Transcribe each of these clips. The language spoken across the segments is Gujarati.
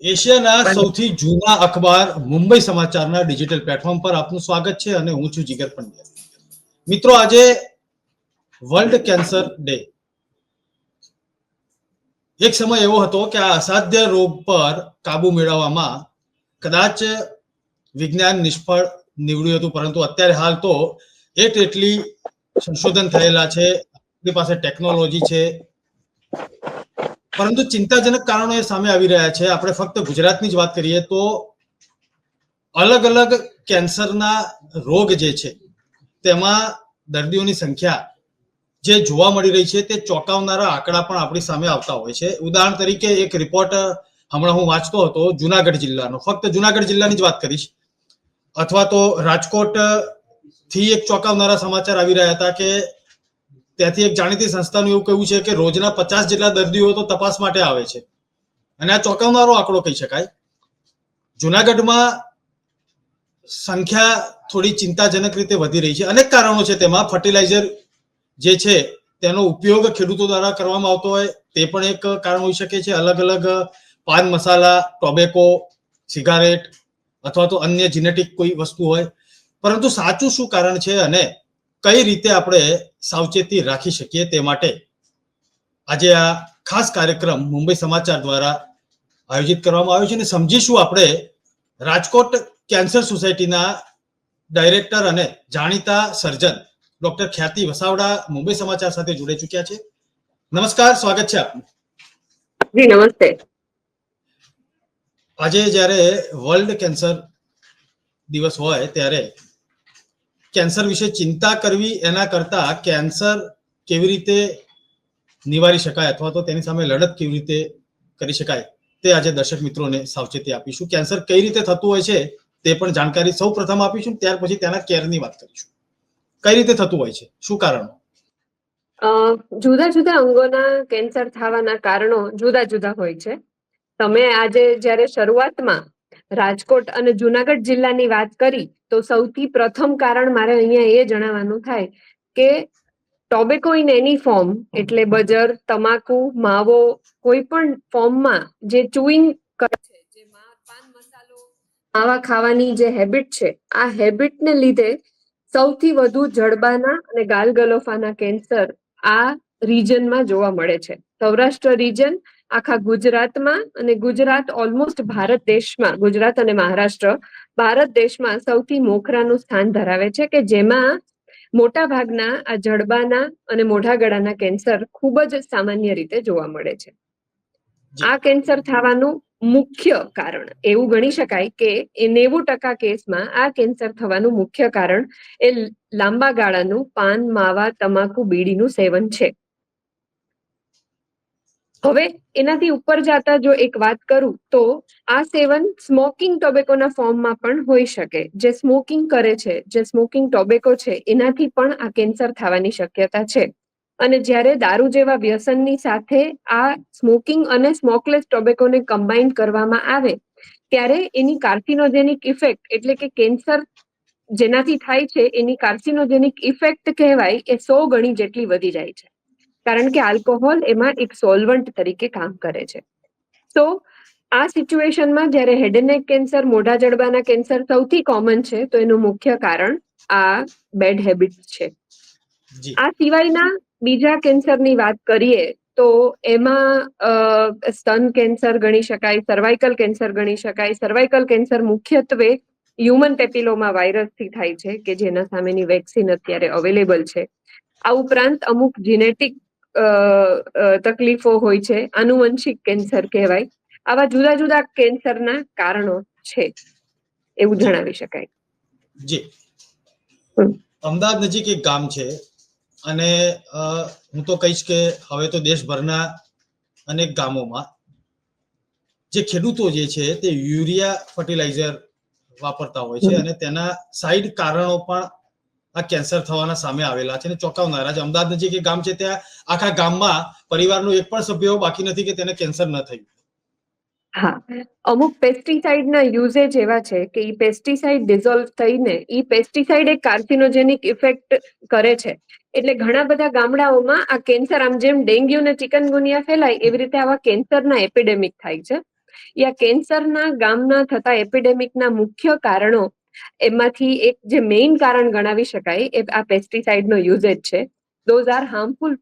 એશિયાના સૌથી જૂના અખબાર મુંબઈ સમાચારના ડિજિટલ પ્લેટફોર્મ પર આપનું સ્વાગત છે અને હું છું જીગર પંડ્યા. મિત્રો આજે વર્લ્ડ કેન્સર ડે. એક સમય એવો હતો કે આ અસાધ્ય રોગ પર કાબુ મેળવવામાં કદાચ વિજ્ઞાન નિષ્ફળ નીવડ્યું હતું પરંતુ અત્યારે હાલ તો એટ એટલી સંશોધન થયેલા છે. આપણી પાસે ટેકનોલોજી છે. પરંતુ ચિંતાજનક કારણો એ સામે આવી રહ્યા છે. આપણે ફક્ત ગુજરાતની જ વાત કરીએ તો અલગ અલગ કેન્સરના રોગ જે છે, તેમાં દર્દીઓની સંખ્યા જે જોવા મળી રહી છે, તે ચોંકાવનારા આંકડા પણ આપણી સામે આવતા હોય છે. ઉદાહરણ તરીકે એક રિપોર્ટ હમણાં હું વાંચતો હતો, જુનાગઢ જિલ્લાનો. ફક્ત જુનાગઢ જિલ્લાની જ વાત કરીશ. અથવા તો રાજકોટથી એક ચોંકાવનારા સમાચાર આવી રહ્યા હતા કે ત્યાંથી એક જાણીતી સંસ્થાનું એવું કહ્યું છે કે રોજના પચાસ જેટલા દર્દીઓ તો તપાસ માટે આવે છે. અને આ ચોંકાવનારો આંકડો કહી શકાય. જુનાગઢમાં સંખ્યા થોડી ચિંતાજનક રીતે વધી રહી છે. અનેક કારણો છે તેમાં. ફર્ટિલાઇઝર જે છે, તેનો ઉપયોગ ખેડૂતો દ્વારા કરવામાં આવતો હોય તે પણ એક કારણ હોઈ શકે છે. અલગ અલગ પાન મસાલા, ટોબેકો, સિગારેટ અથવા તો અન્ય જીનેટિક કોઈ વસ્તુ હોય. પરંતુ સાચું શું કારણ છે અને કઈ રીતે આપણે સાવચેતી રાખી શકીએ તે માટે આજે આ ખાસ કાર્યક્રમ મુંબઈ સમાચાર દ્વારા આયોજિત કરવામાં આવ્યો છે અને સમજીશું આપણે રાજકોટ કેન્સર સોસાયટીના ડાયરેક્ટર અને જાણીતા સર્જન ડોક્ટર ખ્યાતિ વસાવડા મુંબઈ સમાચાર સાથે જોડાઈ ચૂક્યા છે. નમસ્કાર સ્વાગત છે આપનું. જી નમસ્તે. આજે જ્યારે વર્લ્ડ કેન્સર દિવસ હોય ત્યારે કેન્સર વિશે ચિંતા કરવી એના કરતા કેન્સર કેવી રીતે નિવારી શકાય અથવા તો તેની સામે લડત કેવી રીતે કરી શકાય તે આજે દર્શક મિત્રોને સાવચેતી આપીશું. કેન્સર કઈ રીતે થતું હોય છે તે પણ જાણકારી સૌ પ્રથમ આપીશું ત્યાર પછી તેના કેરની વાત કરીશું. કઈ રીતે થતું હોય છે? શું કારણો? જુદા જુદા અંગોના કેન્સર થવાના કારણો જુદા જુદા હોય છે. તમે આજે જ્યારે શરૂઆતમાં રાજકોટ અને જુનાગઢ જિલ્લાની વાત કરી તો સૌથી પ્રથમ કારણ મારે અહીંયા એ જણાવવાનું થાય કે ટોબેકો ઇન એની ફોર્મ એટલે બજર તમાકુ માવો કોઈ પણ ફોર્મમાં જે ચુઈંગ કરે છે જે પાન મસાલો માવા ખાવાની જે હેબિટ છે આ હેબિટને લીધે સૌથી વધુ જડબાના અને ગાલગલોફાના કેન્સર આ રિજનમાં જોવા મળે છે. સૌરાષ્ટ્ર રિજન આખા ગુજરાતમાં અને ગુજરાત ઓલમોસ્ટ ભારત દેશમાં ગુજરાત અને મહારાષ્ટ્ર ભારત દેશમાં સૌથી મોખરાનું સ્થાન ધરાવે છે કે જેમાં મોટા ભાગના આ જડબાના અને મોઢા ગળાના કેન્સર ખૂબ જ સામાન્ય રીતે જોવા મળે છે. આ કેન્સર થવાનું મુખ્ય કારણ એવું ગણી શકાય કે એ નેવું ટકા કેસમાં આ કેન્સર થવાનું મુખ્ય કારણ એ લાંબા ગાળાનું પાન માવા તમાકુ બીડીનું સેવન છે. હવે એનાથી ઉપર જતા જો એક વાત કરું, તો આ સેવન સ્મોકિંગ ટોબેકોના ફોર્મમાં પણ હોઈ શકે. જે સ્મોકિંગ કરે છે, જે સ્મોકિંગ ટોબેકો છે, એનાથી પણ આ કેન્સર થવાની શક્યતા છે. અને જ્યારે દારૂ જેવા વ્યસનની સાથે આ સ્મોકિંગ અને સ્મોકલેસ ટોબેકોને કમ્બાઈન કરવામાં આવે, ત્યારે એની કાર્સિનોજેનિક ઇફેક્ટ એટલે કે કેન્સર જેનાથી થાય છે, એની કાર્સિનોજેનિક ઇફેક્ટ કહેવાય, એ સો ગણી જેટલી વધી જાય છે. કારણ કે આલ્કોહોલ એમાં એક સોલ્વન્ટ તરીકે કામ કરે છે. તો આ સિચ્યુએશનમાં જ્યારે હેડ એન્ડ નેક કેન્સર મોઢા જડબાના કેન્સર સૌથી કોમન છે તો એનું મુખ્ય કારણ આ બેડ હેબિટ છે. આ સિવાયના બીજા કેન્સરની વાત કરીએ તો એમાં સ્તન કેન્સર ગણી શકાય સર્વાઇકલ કેન્સર ગણી શકાય. સર્વાઇકલ કેન્સર મુખ્યત્વે હ્યુમન પેપિલોમા વાયરસથી થાય છે કે જેના સામેની વેક્સિન અત્યારે અવેલેબલ છે. આ ઉપરાંત અમુક જીનેટિક તકલીફો હોય છે. આનુવંશિક કેન્સર કહેવાય. આવા જુદા જુદા કેન્સરના કારણો છે એવું જણાવી શકાય. જી. અમદાવાદ નજીક એક ગામ છે અને હું તો કહીશ કે હવે તો દેશભરના અનેક ગામોમાં જે ખેડૂતો જે છે તે યુરિયા ફર્ટિલાઇઝર વાપરતા હોય છે અને તેના સાઈડ કારણો પણ આ કેન્સર થવાના સામે આવેલા છે અને ચોંકાવનારા છે અમદાવાદ નજીક એક ગામ છે, ત્યાં આખા ગામમાં પરિવારનો એક પણ સભ્ય બાકી નથી કે તેને કેન્સર ન થયું. હા, અમુક પેસ્ટિસાઇડના યુઝેજ એવા છે કે ઈ પેસ્ટિસાઇડ ડિઝોલ્વ થઈને ઈ પેસ્ટિસાઇડ એક કાર્સિનોજેનિક ઇફેક્ટ કરે છે. એટલે ઘણા બધા ગામડાઓમાં આ કેન્સર, આમ જેમ ડેન્ગ્યુ ને ચિકનગુનિયા ફેલાય, એવી રીતે આવા કેન્સરના એપિડેમિક થાય છે. યા કેન્સરના ગામના થતા એપિડેમિકના મુખ્ય કારણો એમાંથી એક જે મેઇન કારણ ગણાવી શકાય એ આ પેસ્ટિસાઇડનો યુઝેજ છે. Those are harmful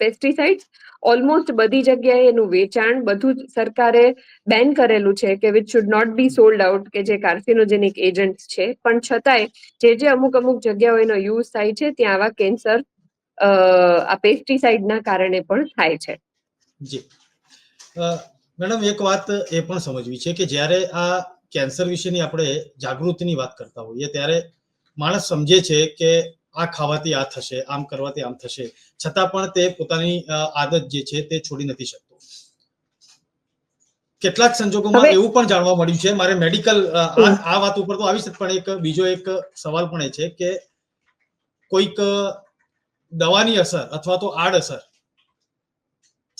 pesticides almost બધી જગ્યાએ એનું વેચાણ બધું જ સરકારે બેન કરેલું છે કે which should not be sold out કે જે કાર્સિનોજેનિક એજન્ટ છે. પણ છતાંય જે જે અમુક અમુક જગ્યાઓ એનો યુઝ થાય છે, ત્યાં આવા કેન્સર આ પેસ્ટિસાઇડના કારણે પણ થાય છે. મેડમ એક વાત એ પણ સમજવી છે કે જ્યારે આ કેન્સર વિશેની આપણે જાગૃતિની વાત કરતા હોઈએ ત્યારે માણસ સમજે છે કે આ ખાવાથી આ થશે આમ કરવાથી આમ થશે. છતાં પણ તે પોતાની આદત જે છે તે છોડી નથી શકતો. કેટલાક સંજોગોમાં એવું પણ જાણવા મળ્યું છે મારે મેડિકલ આ વાત ઉપર તો આવી પણ એક બીજો એક સવાલ પણ એ છે કે કોઈક દવાની અસર અથવા તો આડઅસર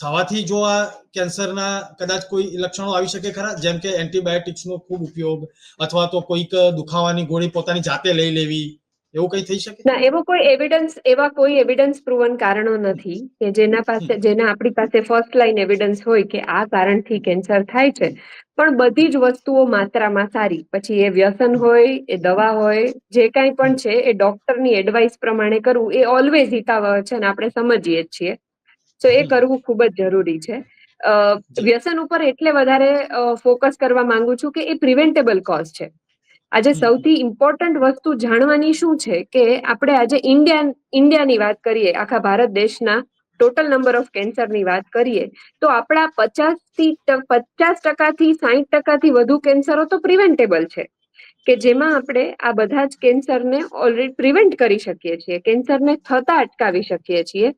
થવાથી જો આ કેન્સરના કદાચ કોઈ લક્ષણો આવી શકે ખરા? જેમ કે એન્ટીબાયોટિક્સનો ખૂબ ઉપયોગ અથવા તો કોઈક દુખાવાની ગોળી પોતાની જાતે લઈ લેવી એવું કંઈ થઈ શકે? ના એવો કોઈ એવિડન્સ એવા કોઈ એવિડન્સ પ્રુવન કારણો નથી કે જેના પાસે જેના આપણી પાસે ફર્સ્ટ લાઈન એવિડન્સ હોય કે આ કારણથી કેન્સર થાય છે. પણ બધી જ વસ્તુઓ માત્રામાં સારી. પછી એ વ્યસન હોય એ દવા હોય જે કાંઈ પણ છે એ ડોક્ટરની એડવાઇસ પ્રમાણે કરવું એ ઓલવેઝ હિતાવહ છે અને આપણે સમજીએ જ છીએ. તો એ કરવું ખૂબ જ જરૂરી છે. વ્યસન ઉપર એટલે વધારે ફોકસ કરવા માંગુ છું કે એ પ્રિવેન્ટેબલ કોઝ છે. આજે સૌથી ઇમ્પોર્ટન્ટ વસ્તુ જાણવાની શું છે કે આપણે આજે ઇન્ડિયા ઇન્ડિયાની વાત કરીએ આખા ભારત દેશના ટોટલ નંબર ઓફ કેન્સરની વાત કરીએ તો આપણા પચાસથી પચાસ ટકાથી સાહીઠ ટકાથી વધુ કેન્સરો તો પ્રિવેન્ટેબલ છે. કે જેમાં આપણે આ બધા જ કેન્સરને ઓલરેડી પ્રિવેન્ટ કરી શકીએ છીએ. કેન્સરને થતા અટકાવી શકીએ છીએ.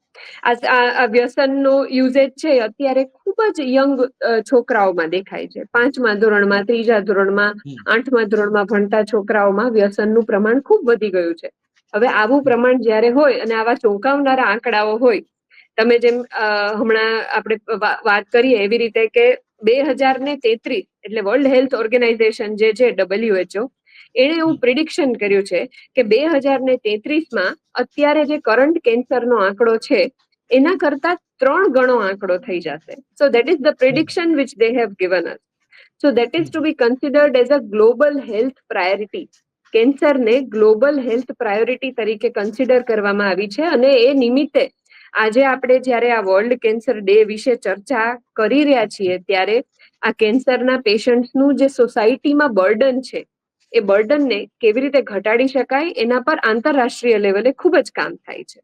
આ વ્યસનનો યુઝેજ છે અત્યારે ખૂબ જ યંગ છોકરાઓમાં દેખાય છે. પાંચમા ધોરણમાં ત્રીજા ધોરણમાં આઠમા ધોરણમાં ભણતા છોકરાઓમાં વ્યસનનું પ્રમાણ ખૂબ વધી ગયું છે. હવે આવું પ્રમાણ જ્યારે હોય અને આવા ચોંકાવનારા આંકડાઓ હોય તમે જેમ હમણાં આપણે વાત કરીએ એવી રીતે કે બે હજાર ને તેત્રીસ એટલે વર્લ્ડ હેલ્થ ઓર્ગેનાઇઝેશન જે છે ડબલ્યુએચઓ એણે એવું પ્રિડિક્શન કર્યું છે કે બે હજાર ને તેત્રીસમાં અત્યારે જે કરંટ કેન્સરનો આંકડો છે, એના કરતા ત્રણ ગણો આંકડો થઈ જશે. So that is the prediction which they have given us so that is to be considered as a global health priority કેન્સરને global health priority તરીકે કન્સિડર કરવામાં આવી છે અને એ નિમિત્તે આજે આપણે જ્યારે આ વર્લ્ડ કેન્સર ડે વિશે ચર્ચા કરી રહ્યા છીએ, ત્યારે આ કેન્સરના પેશન્ટ્સનું જે સોસાયટીમાં બર્ડન છે, એ બર્ડનને કેવી રીતે ઘટાડી શકાય, એના પર આંતરરાષ્ટ્રીય લેવલે ખૂબ જ કામ થાય છે.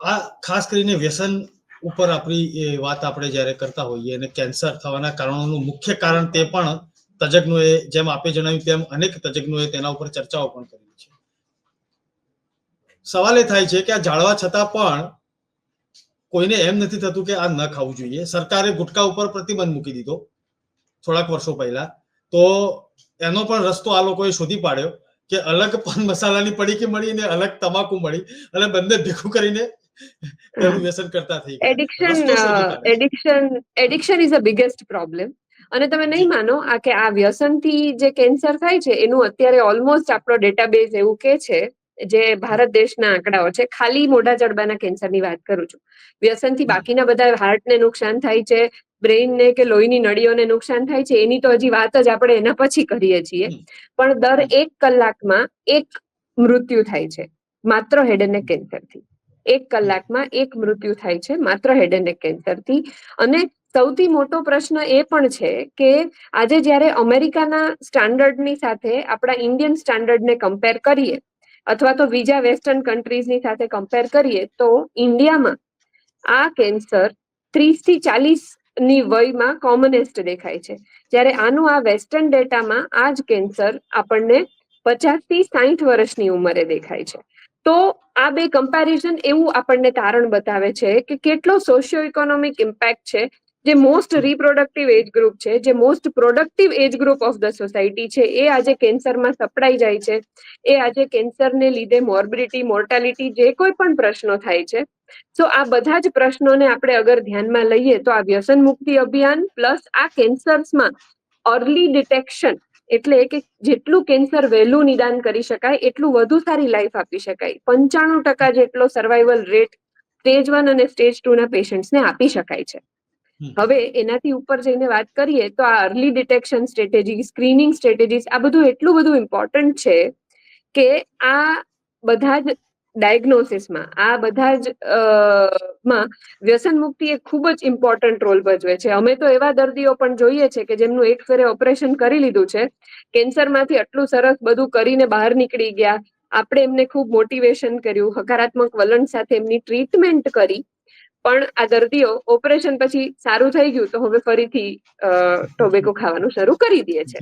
આ ખાસ કરીને વ્યસન ઉપર આપણી એ વાત આપણે જ્યારે કરતા હોઈએ અને કેન્સર થવાના કારણોનું મુખ્ય કારણ તે પણ તજજ્ઞોએ જેમ આપે જણાવ્યું તેમ અનેક તજજ્ઞોએ તેના ઉપર ચર્ચાઓ પણ કરી. સવાલ એ થાય છે કે આ જાળવા છતાં પણ કોઈને એમ નથી થતું કે આ ન ખાવું જોઈએ. સરકારે ગુટકા ઉપર પ્રતિબંધ મૂકી દીધો થોડાક વર્ષો પહેલા. તો એનો પણ રસ્તો આ લોકોએ શોધી પાડ્યો કે અલગ પાન મસાલાની પડીકી મળી ને અલગ તમાકુ મળી અને બંને ભેગું કરીને વ્યસન કરતા થઈ addiction. Addiction addiction is a biggest problem અને તમે નહીં માનો આ કે આ વ્યસનથી જે કેન્સર થાય છે એનું અત્યારે ઓલમોસ્ટ આપણો ડેટાબેઝ એવું કે છે જે ભારત દેશના આંકડાઓ છે ખાલી મોઢા જડબાના કેન્સરની વાત કરું છું. વ્યસનથી બાકીના બધા હાર્ટને નુકસાન થાય છે બ્રેઇનને કે લોહીની નળીઓને નુકસાન થાય છે એની તો હજી વાત જ આપણે એના પછી કરીએ છીએ. પણ દર એક કલાકમાં એક મૃત્યુ થાય છે માત્ર હેડ એન્ડ નેક કેન્સરથી એક કલાકમાં એક મૃત્યુ થાય છે માત્ર હેડ એન્ડ નેક કેન્સરથી અને સૌથી મોટો પ્રશ્ન એ પણ છે કે આજે જ્યારે અમેરિકાના સ્ટાન્ડર્ડની સાથે આપણા ઇન્ડિયન સ્ટાન્ડર્ડને કમ્પેર કરીએ અથવા તો બીજા વેસ્ટર્ન કન્ટ્રીઝની સાથે કમ્પેર કરીએ તો ઇન્ડિયામાં આ કેન્સર ત્રીસથી ચાલીસ વયમાં કોમનેસ્ટ દેખાય છે. જ્યારે આનું આ વેસ્ટર્ન ડેટામાં આ જ કેન્સર આપણને પચાસથી સાહીઠ વર્ષની ઉંમરે દેખાય છે. તો આ બે કમ્પેરિઝન એવું આપણને તારણ બતાવે છે કે કેટલો સોશિયો ઇકોનોમિક ઇમ્પેક્ટ છે જે મોસ્ટ રિપ્રોડક્ટિવ એજ ગ્રુપ છે, જે most productive age group of the society છે, એ આજે કેન્સરમાં સપડાઈ જાય છે. એ આજે કેન્સરને લીધે મોર્બિડિટી, મોર્ટાલિટી જે કોઈ પણ પ્રશ્નો થાય છે. સો આ બધા જ પ્રશ્નોને આપણે અગર ધ્યાનમાં લઈએ તો આ વ્યસન મુક્તિ અભિયાન પ્લસ આ કેન્સર્સમાં અર્લી ડિટેક્શન એટલે કે જેટલું કેન્સર વહેલું નિદાન કરી શકાય, એટલું વધુ સારી લાઈફ આપી શકાય. પંચાણું ટકા જેટલો સર્વાઈવલ રેટ સ્ટેજ વન અને સ્ટેજ ટુ ના પેશન્ટ્સને આપી શકાય છે. હવે એનાથી ઉપર જઈને વાત કરીએ તો આ early detection strategy screening strategies આ બધું એટલું બધું ઇમ્પોર્ટન્ટ છે કે આ બધા જ ડાયગ્નોસિસમાં આ બધા જ માં વ્યસન મુક્તિ એ ખૂબ જ ઇમ્પોર્ટન્ટ રોલ ભજવે છે. અમે તો એવા દર્દીઓ પણ જોઈએ છે કે જેમનું એક ફેરે ઓપરેશન કરી લીધું છે, કેન્સરમાંથી આટલું સરસ બધું કરીને બહાર નીકળી ગયા. આપણે એમને ખૂબ મોટિવેશન કર્યું, હકારાત્મક વલણ સાથે એમની ટ્રીટમેન્ટ કરી. પણ આ દર્દીઓ ઓપરેશન પછી સારું થઈ ગયું તો હવે ફરીથી અ, ટોબેકો ખાવાનું શરૂ કરી દે છે.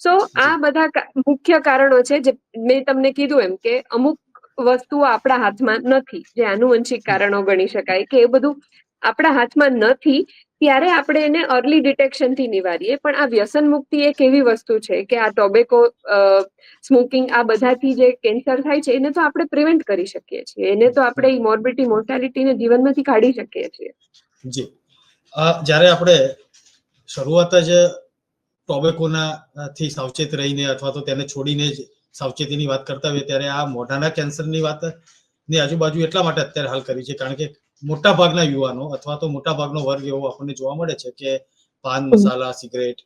સો આ બધા મુખ્ય કારણો છે જે મેં તમને કીધું એમ કે અમુક વસ્તુઓ આપણા હાથમાં નથી. જે આનુવંશિક કારણો ગણી શકાય કે એ બધું આપણા હાથમાં નથી ત્યારે આપણે એને અર્લી ડિટેક્શનથી નિવારીએ. પણ આ વ્યસન મુક્તિ એક એવી વસ્તુ છે કે આ ટોબેકો સ્મોકિંગ આ બધાથી જે કેન્સર થાય છે એને તો આપણે પ્રિવેન્ટ કરી શકીએ છીએ. એને તો આપણે મોર્બિટી મોર્ટાલિટીને જીવનમાંથી કાઢી શકીએ છીએ. જી. જ્યારે આપણે શરૂઆત જ ટોબેકોના થી સાવચેત રહીને અથવા તો તેને છોડીને જ સાવચેતીની વાત કરતા હોઈએ ત્યારે આ મોઢાના કેન્સરની વાતની આજુબાજુ એટલા માટે અત્યારે હાલ કરી છે. કારણ કે મોટા ભાગના યુવાનો અથવા તો મોટા ભાગનો વર્ગ એવો આપણને જોવા મળે છે કે પાન મસાલા સિગરેટ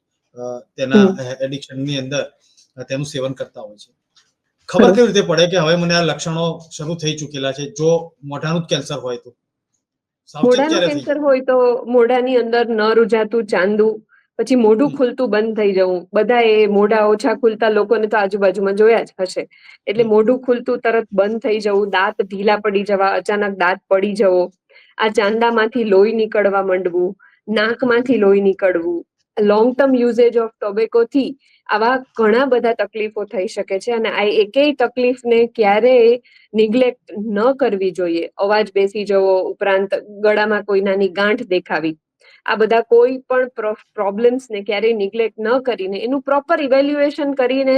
તેના એડિક્શનની અંદર તેનું સેવન કરતા હોય છે. ખબર કેવી રીતે પડે કે હવે મને આ લક્ષણો શરૂ થઈ ચૂકેલા છે? જો મોઢાનું જ કેન્સર હોય તો. મોઢાનું કેન્સર હોય તો મોઢાની અંદર ન રૂજાતું ચાંદુ પછી મોઢું ખુલતું બંધ થઈ જવું. બધા એ મોઢા ઓછા ખુલતા લોકોને તો આજુબાજુમાં જોયા જ હશે. એટલે મોઢું ખુલતું તરત બંધ થઈ જવું દાંત ઢીલા પડી જવા અચાનક દાંત પડી જવો. આ ચાંદામાંથી લોહી નીકળવા માંડવું, નાકમાંથી લોહી નીકળવું long term usage of tobacco થી આવા ઘણા બધા તકલીફો થઈ શકે છે અને આ એકેય તકલીફને ક્યારેય નિગ્લેક્ટ ન કરવી જોઈએ. અવાજ બેસી જવો, ઉપરાંત ગળામાં કોઈ નાની ગાંઠ દેખાવી. આ બધા કોઈ પણ પ્રોબ્લેમ્સને ક્યારેય નિગ્લેક્ટ ન કરીને એનું પ્રોપર ઇવેલ્યુએશન કરીને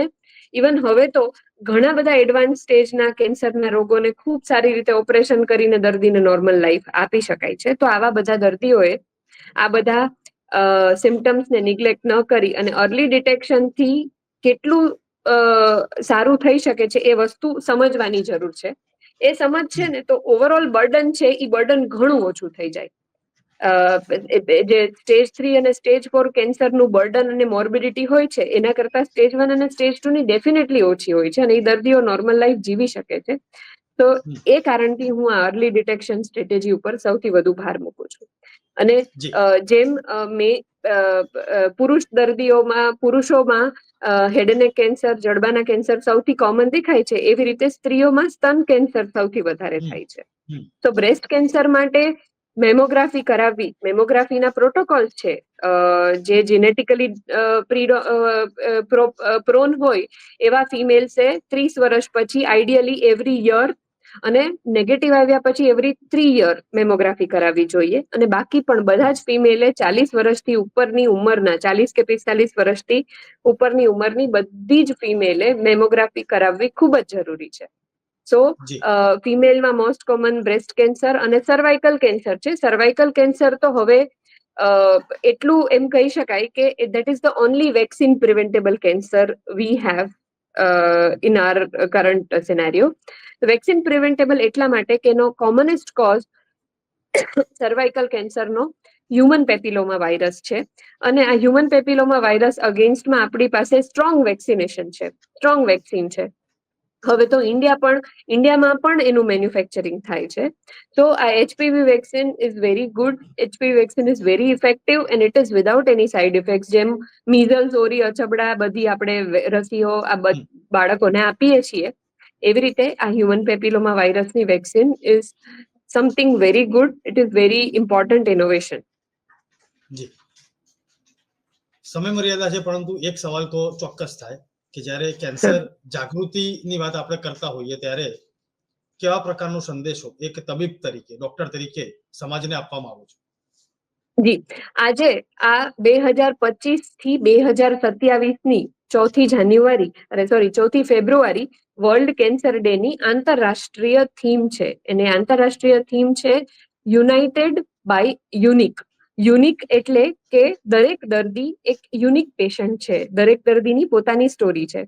ઇવન હવે તો ઘણા બધા એડવાન્સ સ્ટેજના કેન્સરના રોગોને ખૂબ સારી રીતે ઓપરેશન કરીને દર્દીને નોર્મલ લાઈફ આપી શકાય છે. તો આવા બધા દર્દીઓએ આ બધા સિમ્ટમ્સને નિગ્લેક્ટ ન કરી અને અર્લી ડિટેક્શનથી કેટલું સારું થઈ શકે છે એ વસ્તુ સમજવાની જરૂર છે. એ સમજ છે ને તો ઓવરઓલ બર્ડન છે એ બર્ડન ઘણું ઓછું થઈ જાય. જે સ્ટેજ થ્રી અને સ્ટેજ ફોર કેન્સરનું બર્ડન અને મોર્બિડિટી હોય છે એના કરતા સ્ટેજ વન અને સ્ટેજ ટુ ની ડેફિનેટલી ઓછી હોય છે અને એ દર્દીઓ નોર્મલ લાઈફ જીવી શકે છે. તો એ કારણથી હું આ અર્લી ડિટેક્શન સ્ટ્રેટેજી ઉપર સૌથી વધુ ભાર મૂકું છું. અને જેમ મેં પુરુષ દર્દીઓમાં પુરુષોમાં હેડ નેક કેન્સર જડબાના કેન્સર સૌથી કોમન દેખાય છે એવી રીતે સ્ત્રીઓમાં સ્તન કેન્સર સૌથી વધારે થાય છે. તો બ્રેસ્ટ કેન્સર માટે મેમોગ્રાફી કરાવવી. મેમોગ્રાફીના પ્રોટોકોલ છે. જે જેનેટિકલી પ્રોન હોય, એવા ફિમેલ્સે ત્રીસ વર્ષ પછી આઈડિયલી એવરી યર અને નેગેટિવ આવ્યા પછી એવરી થ્રી યર મેમોગ્રાફી કરાવવી જોઈએ. અને બાકી પણ બધા જ ફિમેલે ચાલીસ વર્ષથી ઉપરની ઉંમરના, ચાલીસ કે પિસ્તાલીસ વર્ષથી ઉપરની ઉંમરની બધી જ ફિમેલે મેમોગ્રાફી કરાવવી ખૂબ જ જરૂરી છે. સો ફિમેલમાં મોસ્ટ કોમન બ્રેસ્ટ કેન્સર અને સર્વાઇકલ કેન્સર છે. સર્વાઇકલ કેન્સર તો હવે એટલું એમ કહી શકાય કે that is the only vaccine preventable cancer we have in our current scenario vaccine preventable એટલા માટે કે એનો કોમનેસ્ટ કોઝ સર્વાઇકલ કેન્સરનો હ્યુમન પેપિલોમા વાયરસ છે. અને આ હ્યુમન પેપિલોમા વાયરસ અગેન્સ્ટમાં આપણી પાસે સ્ટ્રોંગ વેક્સિનેશન છે. સ્ટ્રોંગ વેક્સિન છે. હવે તો ઇન્ડિયા પણ ઇન્ડિયામાં પણ એનું મેન્યુફેક્ચરિંગ થાય છે. તો આ HPV vaccine is very good HPV vaccine is very effective and it is without any side effect જેમ મીઝલ્સ ઓરી અછબડા બધી આપણે રસીઓ આ બાળકોને આપીએ છીએ. એવી રીતે આ હ્યુમન પેપિલોમા વાયરસની vaccine is something very good it is very important innovation જી. સમય મર્યાદા છે પરંતુ એક સવાલ તો ચોક્કસ થાય. કે જ્યારે કેન્સર જાગૃતિની વાત આપણે કરતા હોઈએ ત્યારે કેવા પ્રકારનો સંદેશો એક તબીબ તરીકે ડોક્ટર તરીકે સમાજને આપવામાં આવે છે? જી. આજે આ બે હજાર પચીસથી બે હજાર સત્યાવીસની ચોથી જાન્યુઆરી અરે સોરી ચોથી ફેબ્રુઆરી વર્લ્ડ કેન્સર ડે ની આંતરરાષ્ટ્રીય થીમ છે. અને આંતરરાષ્ટ્રીય થીમ છે યુનાઇટેડ બાય યુનિક. યુનિક એટલે કે દરેક દર્દી એક યુનિક પેશન્ટ છે. દરેક દર્દીની પોતાની સ્ટોરી છે.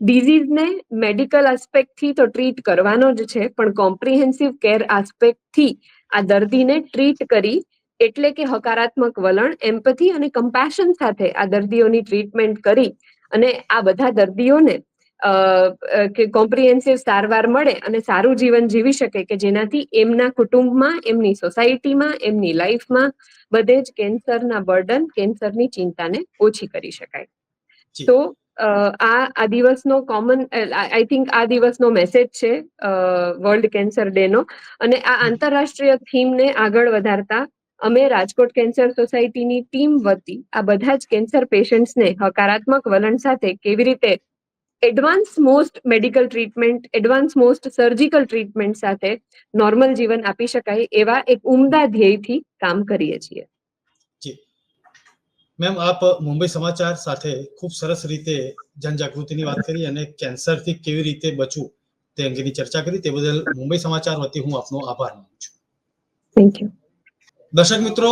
ડિઝીઝને મેડિકલ આસ્પેક્ટથી તો ટ્રીટ કરવાનો જ છે, પણ કોમ્પ્રિહેન્સિવ કેર આસ્પેક્ટથી આ દર્દીને ટ્રીટ કરી એટલે કે હકારાત્મક વલણ એમ્પથી અને કમ્પેશન સાથે આ દર્દીઓની ટ્રીટમેન્ટ કરી અને આ બધા દર્દીઓને કે કોમ્પ્રિહેન્સિવ સારવાર મળે અને સારું જીવન જીવી શકે કે જેનાથી એમના કુટુંબમાં એમની સોસાયટીમાં એમની લાઈફમાં બધે જ કેન્સરના બર્ડન કેન્સરની ચિંતાને ઓછી કરી શકાય. તો આ આ દિવસનો કોમન આઈ થિંક આ દિવસનો મેસેજ છે વર્લ્ડ કેન્સર ડે નો. અને આ આંતરરાષ્ટ્રીય થીમને આગળ વધારતા અમે રાજકોટ કેન્સર સોસાયટીની ટીમ વતી આ બધા જ કેન્સર પેશન્ટ્સને હકારાત્મક વલણ સાથે કેવી રીતે advance most medical treatment advance most surgical treatment સાથે નોર્મલ જીવન આપી શકાય એવા એક ઉમદા ધ્યેયથી કામ કરીએ છીએ. મેમ આપ મુંબઈ સમાચાર સાથે ખૂબ સરસ રીતે જનજાગૃતિની વાત કરી અને કેન્સરથી કેવી રીતે બચવું તે અંગેની ચર્ચા કરી. તે બદલ મુંબઈ સમાચાર વતી હું આપનો આભાર માનું છું. થેન્ક યુ દર્શક મિત્રો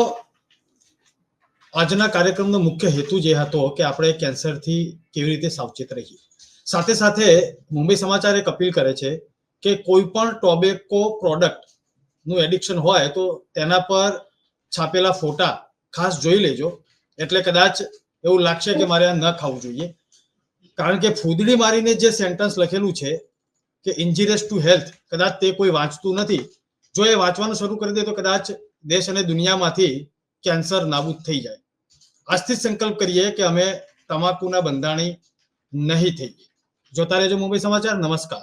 આજના કાર્યક્રમનો મુખ્ય હેતુ જે હતો કે આપણે કેન્સરથી કેવી રીતે સાવચેત રહીએ. સાથે સાથે મુંબઈ સમાચાર એક અપીલ કરે છે કે કોઈ પણ ટોબેકો પ્રોડક્ટનું એડિક્શન હોય તો તેના પર છાપેલા ફોટા ખાસ જોઈ લેજો. એટલે કદાચ એવું લાગશે કે મારે આ ન ખાવું જોઈએ. કારણ કે ફૂદડી મારીને જે સેન્ટન્સ લખેલું છે કે ઇન્જિરિયસ ટુ હેલ્થ કદાચ તે કોઈ વાંચતું નથી. જો એ વાંચવાનું શરૂ કરી દે તો કદાચ દેશ અને દુનિયામાંથી કેન્સર નાબૂદ થઈ જાય. આજથી સંકલ્પ કરીએ કે અમે તમાકુના બંધાણી નહીં થઈએ. જોતા રહેજો મુંબઈ સમાચાર નમસ્કાર